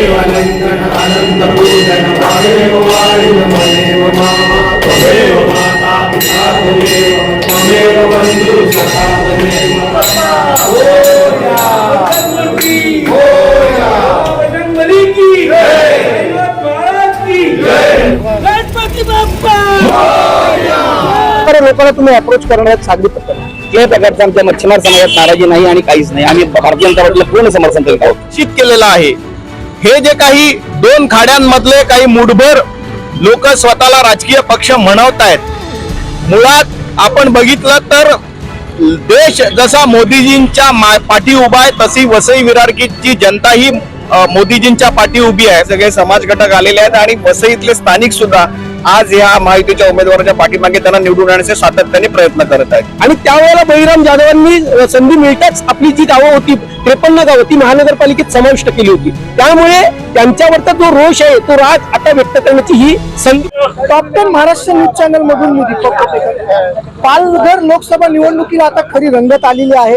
देवानंदन त्वमेव त्वमेव मामा त्वमेव माता पिता त्वमेव त्वमेव बन्धु सखा त्वमेव लोकांना तुम्ही अप्रोच करण्यात सांगितलं कुठल्याही प्रकारचं आमच्या मच्छीमार समाजात नाराजी नाही आणि काहीच नाही. आम्ही भारतीय जनता पार्टीला पूर्ण समर्थन करीत आहोत. केलेलं आहे. हे जे काही दोन खाड्यांमधले काही मुठभर लोक स्वतःला राजकीय पक्ष म्हणवत आहेत मुळात आपण बघितलं तर देश जसा मोदीजींच्या मा- पाठी उभा आहे तशी वसई विरारकीची जनता ही मोदीजींच्या पाठी उभी आहे. सगळे समाज घटक आलेले आहेत आणि वसईतले स्थानिक सुद्धा आज या महायुतीच्या उमेदवाराच्या पाठीमागे त्यांना निवडून आणण्याचे सातत्याने प्रयत्न करत आहेत. आणि त्यावेळेला बळीराम जाधवांनी संधी मिळताच आपली जी गावं होती त्रेपन्न गावं ती महानगरपालिकेत समाविष्ट केली होती. त्यामुळे त्यांच्यावरचा जो रोष आहे तो राग आता व्यक्त करण्याची ही संधी डॉक्टर महाराष्ट्र न्यूज चॅनल मधून मी दीपक पालघर लोकसभा निवडणुकीला आता खरी रंगत आलेली आहे.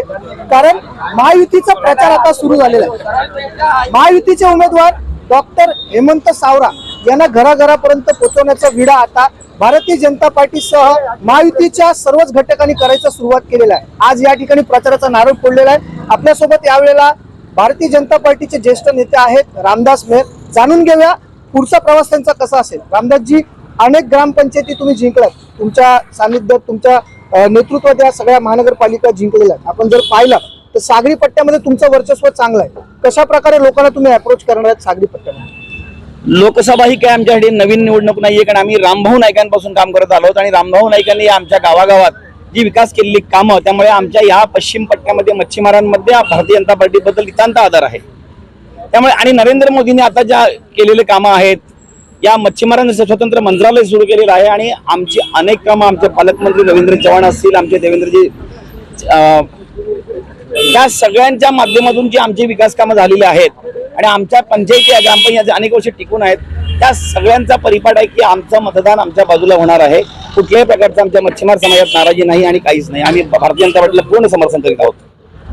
कारण महायुतीचा प्रचार आता सुरू झालेला आहे. महायुतीचे उमेदवार डॉक्टर हेमंत सावरा यांना घराघरापर्यंत पोहोचवण्याचा विडा आता भारतीय जनता पार्टीसह महायुतीच्या सर्वच घटकांनी करायचा सुरुवात केलेला आहे. आज या ठिकाणी प्रचाराचा नारळ फोडलेला आहे. आपल्यासोबत यावेळेला भारतीय जनता पार्टीचे ज्येष्ठ नेते आहेत रामदास मेहर. जाणून घेऊया पुढचा प्रवास त्यांचा कसा असेल. रामदासजी अनेक ग्रामपंचायती तुम्ही जिंकलात तुमच्या सानिध्यात तुमच्या अं, नेतृत्वात या सगळ्या महानगरपालिका जिंकलेल्या आहेत. आपण जर पाहिलं तर सागरी पट्ट्यामध्ये तुमचं वर्चस्व चांगलं आहे. कशा प्रकारे लोकांना तुम्ही अप्रोच करणार आहेत सागरी पट्ट्यामध्ये? लोकसभा ही काय आमच्यासाठी नवीन निवडणूक नाही आहे कारण आम्ही रामभाऊ नाईकांपासून काम करत आलो आणि रामभाऊ नाईकांनी आमच्या गावागावात जी विकास केलेली कामं त्यामुळे आमच्या या पश्चिम पट्ट्यामध्ये मच्छीमारांमध्ये भारतीय जनता पार्टीबद्दल नितांत आधार आहे. त्यामुळे आणि नरेंद्र मोदींनी आता ज्या केलेले कामं आहेत या मच्छीमारांचं स्वतंत्र मंत्रालय सुरू केलेलं आहे आणि आमची अनेक कामं आमचे पालकमंत्री रवींद्र चव्हाण असतील आमचे देवेंद्रजी या सगळ्यांच्या माध्यमातून जी आमची विकास कामं झालेली आहेत आणि आमच्या पंचायती या ग्रामपंचायती अनेक वर्ष टिकून आहेत. त्या सगळ्यांचा परिपाठ आहे की आमचं मतदान आमच्या बाजूला होणार आहे. कुठल्याही प्रकारचं आमच्या मच्छीमार समाजात नाराजी नाही आणि काहीच नाही. आम्ही भारतीय जनता पार्टीला पूर्ण समर्थन करीत आहोत.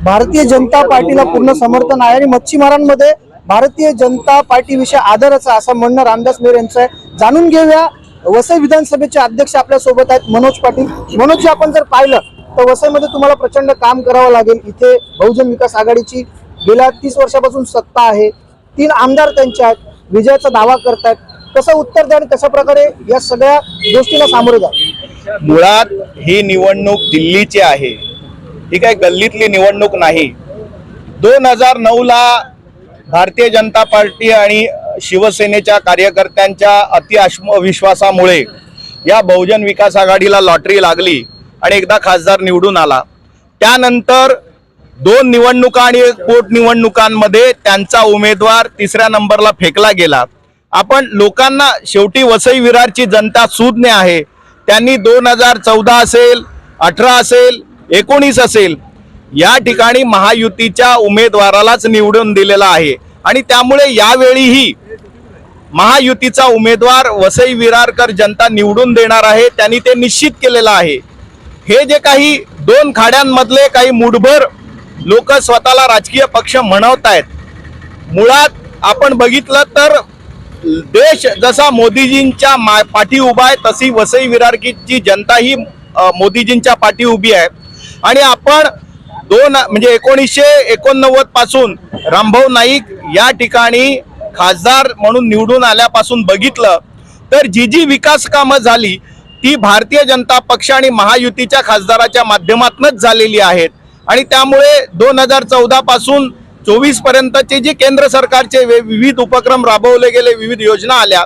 भारतीय जनता पार्टीला पूर्ण समर्थन आहे आणि मच्छीमारांमध्ये भारतीय जनता पार्टीविषयी आदरच आहे असं म्हणणं रामदास मेहर यांचं आहे. जाणून घेऊया वसई विधानसभेचे अध्यक्ष आपल्यासोबत आहेत मनोज पाटील. मनोज आपण जर पाहिलं तर वसईमध्ये तुम्हाला प्रचंड काम करावं लागेल. इथे बहुजन विकास आघाडीची गेल्या तीस वर्षापासून सत्ता आहे. तीन आमदार त्यांचे आहेत. विजयाचा दावा करतायत. कसं उत्तर द्या आणि कशा प्रकारे या सगळ्या गोष्टीला सामोरे जा? मुळात ही निवडणूक दिल्लीची आहे. ही काय गल्लीतली निवडणूक नाही. दोन हजार नऊला भारतीय जनता पार्टी आणि शिवसेनेच्या कार्यकर्त्यांच्या अति या बहुजन विकास आघाडीला लॉटरी लागली आणि एकदा खासदार निवडून आला. त्यानंतर दोन निवडणुका आणि एक पोटनिवडणुकांमध्ये त्यांचा उमेदवार तिसऱ्या नंबरला फेकला गेला. आपण लोकांना शेवटी वसई विरारची जनता सुज्ञ आहे. त्यांनी दोन हजार चौदा असेल अठरा असेल एकोणीस असेल या ठिकाणी महायुतीच्या उमेदवारालाच निवडून दिलेला आहे. आणि त्यामुळे यावेळीही महायुतीचा उमेदवार वसई विरारकर जनता निवडून देणार आहे त्यांनी ते निश्चित केलेलं आहे. हे जे काही दोन खाड्यांमधले काही मुठभर लोक स्वतःला राजकीय पक्ष म्हणवत आहेत मुळात आपण बघितलं तर देश जसा मोदीजींच्या मा- पाठी उभा आहे तशी वसई विरारकीची जनता ही मोदीजींच्या पाठी उभी आहे. आणि आपण दोन म्हणजे एकोणीसशे एकोणनव्वदपासून रामभाऊ नाईक या ठिकाणी खासदार म्हणून निवडून आल्यापासून बघितलं तर जी जी विकास कामं झाली ती भारतीय जनता पक्ष आणि महायुतीच्या खासदाराच्या माध्यमातूनच झालेली आहेत. आणि त्यामुळे दोन हजार चौदा पासून चोवीस पर्यंतचे जे केंद्र सरकारचे विविध उपक्रम राबवले गेले विविध योजना आल्या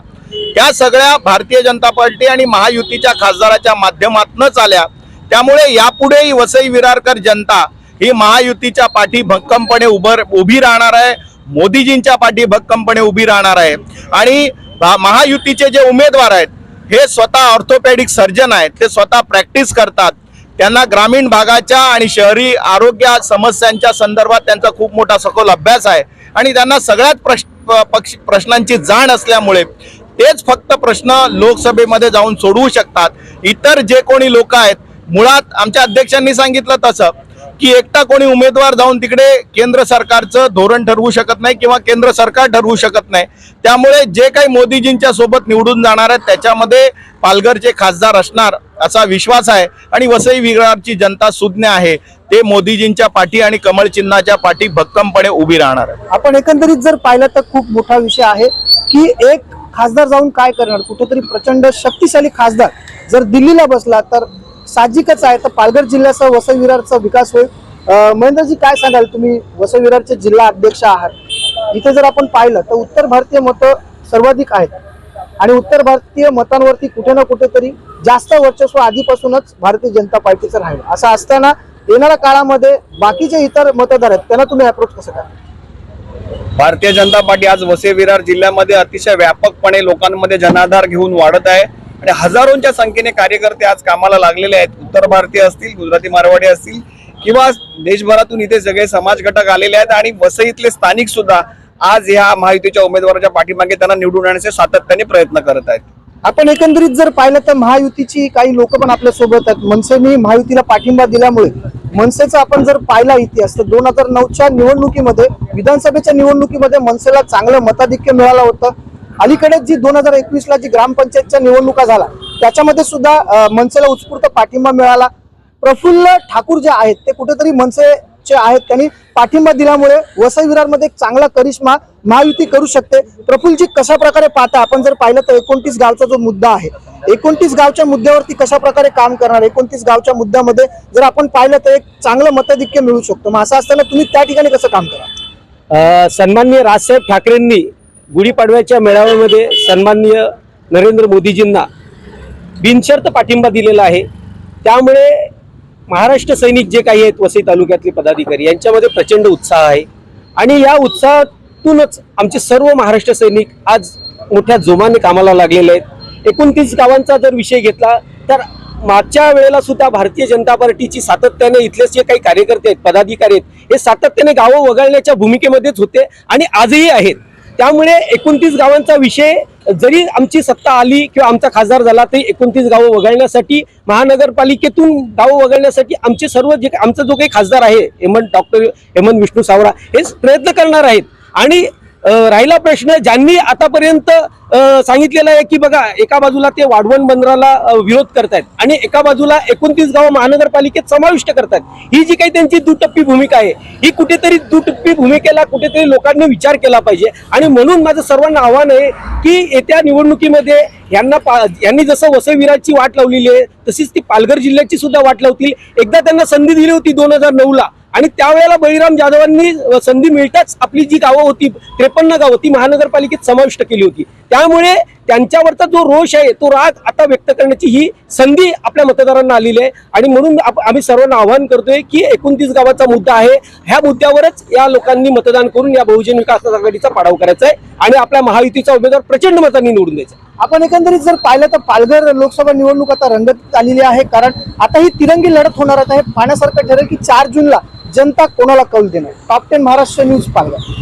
त्या सगळ्या भारतीय जनता पार्टी आणि महायुतीच्या खासदाराच्या माध्यमातूनच आल्या. त्यामुळे यापुढेही वसई विरारकर जनता ही महायुतीच्या पाठी भक्कमपणे उभं उभी राहणार आहे. मोदीजींच्या पाठी भक्कमपणे उभी राहणार आहे. आणि महायुतीचे जे उमेदवार आहेत हे स्वतः ऑर्थोपॅडिक सर्जन आहेत ते स्वतः प्रॅक्टिस करतात. त्यांना ग्रामीण भागाच्या आणि शहरी आरोग्य समस्यांच्या संदर्भात त्यांचा खूप मोठा सखोल अभ्यास आहे. आणि त्यांना सगळ्यात प्रश्न पक्ष प्रश्नांची जाण असल्यामुळे तेच फक्त प्रश्न लोकसभेमध्ये जाऊन सोडवू शकतात. इतर जे कोणी लोक आहेत मुळात आमच्या अध्यक्षांनी सांगितलं तसं की एकटा कोणी उमेदवार जाऊन तिकडे केंद्र सरकारचं धोरण ठरवू शकत नाही किंवा केंद्र सरकार ठरवू शकत नाही. त्यामुळे जे काही मोदीजींच्या सोबत निवडून जाणार आहेत त्याच्यामध्ये पालघरचे खासदार असणार असा विश्वास आहे आणि वसई विरारची जनता सुज्ञ आहे. ते मोदीजींच्या पाठी आणि कमळ चिन्हाच्या पाठी भक्कमपणे उभी राहणार आहे आपण एकंदरीत जर पाहिलं तर खूप मोठा विषय आहे की एक खासदार जाऊन काय करणार? कुठेतरी प्रचंड शक्तिशाली खासदार जर दिल्लीला बसला तर साहजिकच आहे. तर पालघर जिल्ह्याचा वसई विरारचा विकास होईल. महेंद्रजी काय सांगाल तुम्ही? वसई विरारचे जिल्हा अध्यक्ष आहात. इथे जर आपण पाहिलं तर उत्तर भारतीय मतं सर्वाधिक आहेत. आणि उत्तर भारतीय मतांवरती कुठे ना कुठेतरी जास्त वर्चस्व आधीपासूनच भारतीय जनता पार्टीचं राहिलं. असं असताना येणाऱ्या काळामध्ये बाकीचे इतर मतदार आहेत त्यांना तुम्ही अप्रोच कसं काय भारतीय जनता पार्टी आज वसई विरार जिल्ह्यामध्ये अतिशय व्यापकपणे लोकांमध्ये जनाधार घेऊन वाढत आहे. आणि हजारोंच्या संख्येने कार्यकर्ते आज कामाला लागलेले आहेत. उत्तर भारतीय असतील गुजराती मारवाडी असतील किंवा देशभरातून इथे सगळे समाज घटक आलेले आहेत आणि वसईतले स्थानिक सुद्धा आज ह्या महायुतीच्या उमेदवाराच्या पाठीमागे त्यांना निवडून आणण्याचे सातत्याने प्रयत्न करत आहेत. आपण एकंदरीत जर पाहिलं तर महायुतीची काही लोक पण आपल्यासोबत आहेत. मनसेने महायुतीला पाठिंबा दिल्यामुळे मनसेचा आपण जर पाहिला इतिहास तर दोन हजार नऊच्या निवडणुकीमध्ये विधानसभेच्या निवडणुकीमध्ये मनसेला चांगलं मताधिक्य मिळालं होतं. अलीकडेच जी दोन हजार एकवीस ला जी ग्रामपंचायतच्या निवडणुका झाला त्याच्यामध्ये सुद्धा मनसेला उत्स्फूर्त पाठिंबा मिळाला. प्रफुल्ल ठाकूर जे आहेत ते कुठेतरी मनसेचे आहेत. त्यांनी पाठिंबा दिल्यामुळे वसई विरारमध्ये एक चांगला करिश्मा महायुती करू शकते. प्रफुल्लजी कशा प्रकारे पाहता? आपण जर पाहिलं तर एकोणतीस गावचा जो मुद्दा आहे एकोणतीस गावच्या मुद्द्यावरती कशा प्रकारे काम करणार? एकोणतीस गावच्या मुद्द्यामध्ये जर आपण पाहिलं तर एक चांगलं मताधिक्य मिळू शकतो. मग असं असताना तुम्ही त्या ठिकाणी कसं काम करा? सन्माननीय राजसाहेब ठाकरेंनी गुढीपाडव्याच्या मेळाव्यामध्ये सन्माननीय नरेंद्र मोदीजींना बिनशर्त पाठिंबा दिलेला आहे. त्यामुळे महाराष्ट्र सैनिक जे काही आहेत वसई तालुक्यातले पदाधिकारी यांच्यामध्ये प्रचंड उत्साह आहे. आणि या उत्साहातूनच आमचे सर्व महाराष्ट्र सैनिक आज मोठ्या जोमाने कामाला लागलेले आहेत. एकोणतीस गावांचा जर विषय घेतला तर मागच्या वेळेला सुद्धा भारतीय जनता पार्टीची सातत्याने इथले जे काही कार्यकर्ते आहेत पदाधिकारी आहेत हे सातत्याने गावं वगळण्याच्या भूमिकेमध्येच होते आणि आजही आहेत. त्यामुळे एकोणतीस गावांचा विषय जरी आमची सत्ता आली किंवा आमचा खासदार झाला तरी एकोणतीस गावं वगळण्यासाठी महानगरपालिकेतून गावं वगळण्यासाठी आमचे सर्व जे आमचा जो काही खासदार आहे हेमंत डॉक्टर हेमंत विष्णू सावरा हे प्रयत्न करणार आहेत. आणि राहिला प्रश्न ज्यांनी आतापर्यंत सांगितलेलं आहे की बघा एका बाजूला ते वाढवण बंदराला विरोध करतायत आणि एका बाजूला एकोणतीस गावं महानगरपालिकेत समाविष्ट करतात ही जी काही त्यांची दुटप्पी भूमिका आहे ही कुठेतरी दुटप्पी भूमिकेला कुठेतरी लोकांनी विचार केला पाहिजे. आणि म्हणून माझं सर्वांना आव्हान आहे की येत्या निवडणुकीमध्ये यांना पा यांनी जसं वसईविराची वाट लावलेली आहे तशीच ती पालघर जिल्ह्याची सुद्धा वाट लावतील. एकदा त्यांना संधी दिली होती दोन हजार नऊला. आणि त्यावेळेला बळीराम जाधवांनी संधी मिळताच आपली जी गावं होती त्रेपन्न गावं ती महानगरपालिकेत समाविष्ट केली होती. त्यामुळे त्यांच्यावरचा जो रोष आहे तो राग आता व्यक्त करण्याची ही संधी आपल्या मतदारांना आलेली आहे. आणि म्हणून आम्ही सर्वांना आवाहन करतोय की एकोणतीस गावाचा मुद्दा आहे. ह्या मुद्द्यावरच या लोकांनी मतदान करून या बहुजन विकास आघाडीचा पाडाव करायचा आहे. आणि आपल्या महायुतीचा उमेदवार प्रचंड मतांनी निवडून द्यायचा आहे. आपण एकंदरीत जर पाहिलं तर पालघर लोकसभा निवडणूक आता रंगत आलेली आहे कारण आता ही तिरंगी लढत होणार आता हे पाहण्यासारखं ठरेल की चार जूनला जनता कोणाला कौल देणार? Top ten Maharashtra news Palghar.